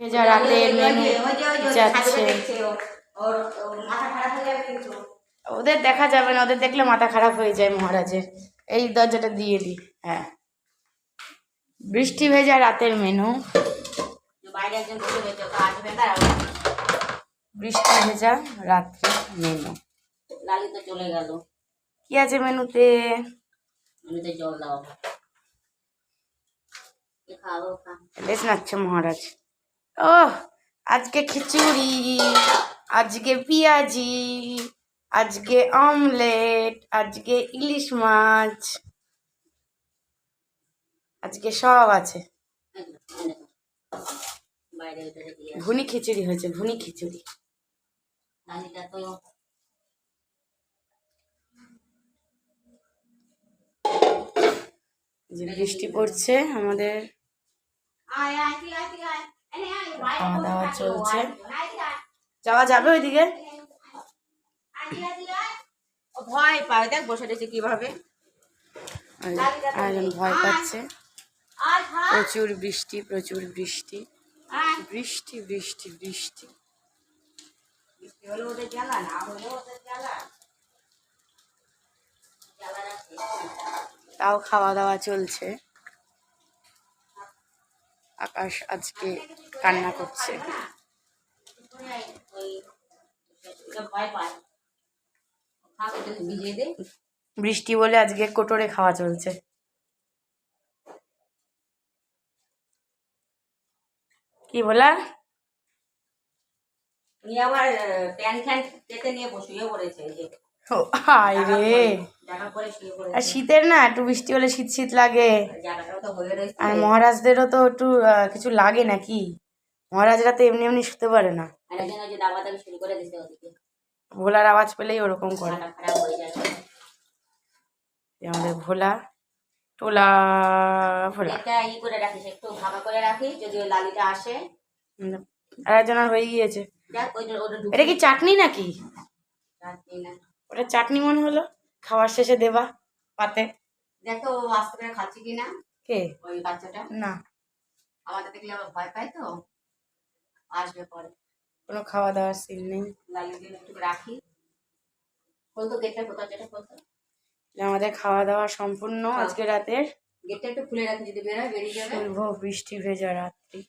ভেজা রাতের মেনু যাচ্ছে। ওদের দেখা যাবে না ওদের দেখলে মাথা খারাপ হয়ে যায় মহারাজের। এই দরজাটা দিয়ে দিই হ্যাঁ। বৃষ্টি ভেজা রাতের মেনু বৃষ্টি ভেজা রাত্রে মেনু লালি তো চলে গেল। কি আছে মেনুতে জল দাও। খা নাচ্ছে মহারাজ। ও আজকে খিচুড়ি, আজকে পেঁয়াজি, আজকে অমলেট, আজকে ইলিশ মাছ, আজকে সব আছে। ভুনি খিচুড়ি হয়েছে ভুনি খিচুড়ি। যে বৃষ্টি পড়ছে আমাদের। আয় আয় আয় আয়। খাওয়া দাওয়া চলছে। যাওয়া যাবে ওইদিকে? ভয় পায় দেখ বসে রয়েছে কীভাবে। আয়োজন ভয় পাচ্ছে। প্রচুর বৃষ্টি প্রচুর বৃষ্টি। বৃষ্টি বৃষ্টি বৃষ্টি। তাও খাওয়া দাওয়া চলছে। আকাশ আজকে কান্না করছে। বৃষ্টি বলে আজকে কোটরে খাওয়া চলছে। কি বলা? নিয়ে আবার প্যান ফ্যান পেতে নিয়ে শুয়ে পড়েছে হায় রে। আর শীতের না একটু বৃষ্টি হলে শীত শীত লাগে। আর মহারাজদেরও তো একটু কিছু লাগে নাকি? মহারাজরা তো এমনি এমনি শুতে পারে না। ভোলার আওয়াজ পেলেই ওরকম করে। আমাদের ভোলা টোলা ভোলা। করে রাখিস একটু করে রাখিস যদি লালিটা আসে। হুম, আর একজনের হয়ে গিয়েছে এটা কি চাটনি নাকি? রাখবি না। ওটা চাটনি মনে হলো খাওয়ার শেষে দেবা পাতে। দেখো ও আস্তে করে খাচ্ছে কি না কে? ওই বাচ্চাটা? না। আমাদের দেখলে আবার ভয় পায় তো। আসবে পরে। কোনো খাওয়া দাওয়ার সিন নেই। লালির জন্য একটু রাখি। খোলতো গেটটা কোথাও যেটা খোলতো আমাদের খাওয়া দাওয়া সম্পূর্ণ আজকে রাতের গেটটা একটু খুলে রাখি যদি বেরোয় বেরিয়ে যাবে। শুভ বৃষ্টি ভেজা রাত্রি।